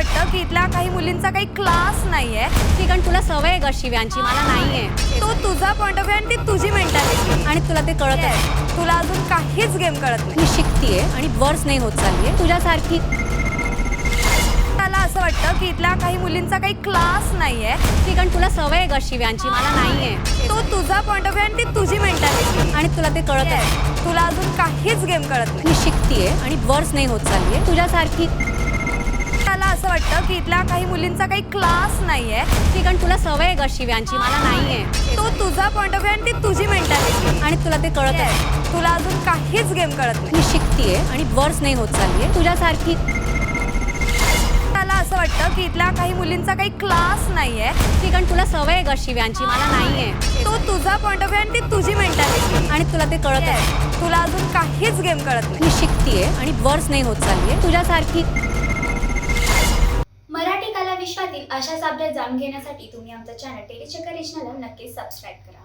वाटतं की इथल्या काही मुलींचा काही क्लास नाहीये. ती कारण तुला सवय आहे ग शिव्यांची मला नाहीये. तो तुझा पॉइंट ऑफ व्ह्यू आणि ती तुझी मेंटॅलिटी आणि तुला ते कळत आहे तुला अजून काहीच गेम कळत नाही. मी शिकतीये आणि वर्स नाही होत चाललीये. तुझ्यासारखी मला असं वाटतं की इथल्या काही मुलींचा काही क्लास नाहीये. ती कारण तुला सवय आहे ग शिव्यांची मला नाहीये. तो तुझा पॉइंट ऑफ व्ह्यू आणि ती तुझी मेंटॅलिटी आणि तुला ते कळत आहे तुला अजून काहीच गेम कळत नाही. मी शिकतीये आणि वर्स नाही होत चाललीये. तुझ्यासारखी मला असं वाटतं की इथल्या काही मुलींचा काही क्लास नाहीये. ती कारण तुला सवय आहे ग शिव्यांची मला नाहीये. तो तुझा पॉइंट ऑफ व्ह्यू आणि ती तुझी मेंटॅलिटी आणि तुला ते कळत आहे. तुला अजून काहीच गेम कळत नाही. मी शिकतीये आणि वर्स नाही होत चाललीये. तुझ्यासारखी मला असं वाटतं की इथल्या काही मुलींचा काही क्लास नाहीये. ती कारण तुला सवय आहे ग शिव्यांची मला नाहीये. तो तुझा पॉइंट ऑफ व्ह्यू आणि ती तुझी मेंटॅलिटी आणि तुला ते कळत आहे. तुला अजून काहीच गेम कळत नाही. मी शिकतीये आणि वर्स नाही होत चाललीये. तुझ्यासारखी विश्वातील अशाच अपडेट जाणून घेण्यासाठी तुम्ही आमचं चॅनल टेलीचक्कर रिजनला नक्कीच सबस्क्राईब करा.